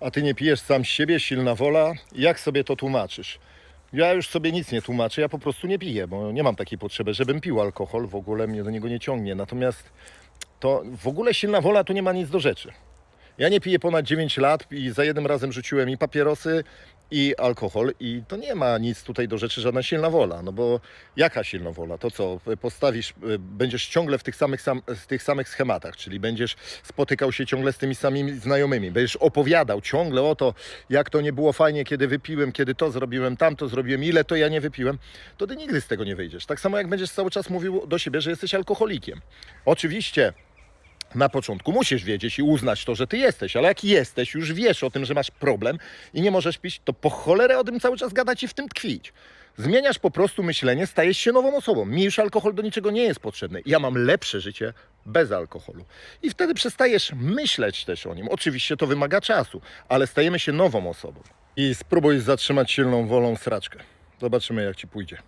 a ty nie pijesz sam z siebie, silna wola. Jak sobie to tłumaczysz? Ja już sobie nic nie tłumaczę, ja po prostu nie piję, bo nie mam takiej potrzeby, żebym pił alkohol, w ogóle mnie do niego nie ciągnie. Natomiast to w ogóle silna wola tu nie ma nic do rzeczy. Ja nie piję ponad 9 lat i za jednym razem rzuciłem i papierosy, i alkohol i to nie ma nic tutaj do rzeczy, żadna silna wola, no bo jaka silna wola? To co, postawisz, y, będziesz ciągle w tych samych, sam, w tych samych schematach, czyli będziesz spotykał się ciągle z tymi samymi znajomymi, będziesz opowiadał ciągle o to, jak to nie było fajnie, kiedy wypiłem, kiedy to zrobiłem, tamto zrobiłem, ile to ja nie wypiłem, to ty nigdy z tego nie wyjdziesz. Tak samo jak będziesz cały czas mówił do siebie, że jesteś alkoholikiem. Oczywiście na początku musisz wiedzieć i uznać to, że ty jesteś, ale jak jesteś, już wiesz o tym, że masz problem i nie możesz pić, to po cholerę o tym cały czas gadać i w tym tkwić. Zmieniasz po prostu myślenie, stajesz się nową osobą. Mi już alkohol do niczego nie jest potrzebny. Ja mam lepsze życie bez alkoholu. I wtedy przestajesz myśleć też o nim. Oczywiście to wymaga czasu, ale stajemy się nową osobą. I spróbuj zatrzymać silną wolą sraczkę. Zobaczymy, jak ci pójdzie.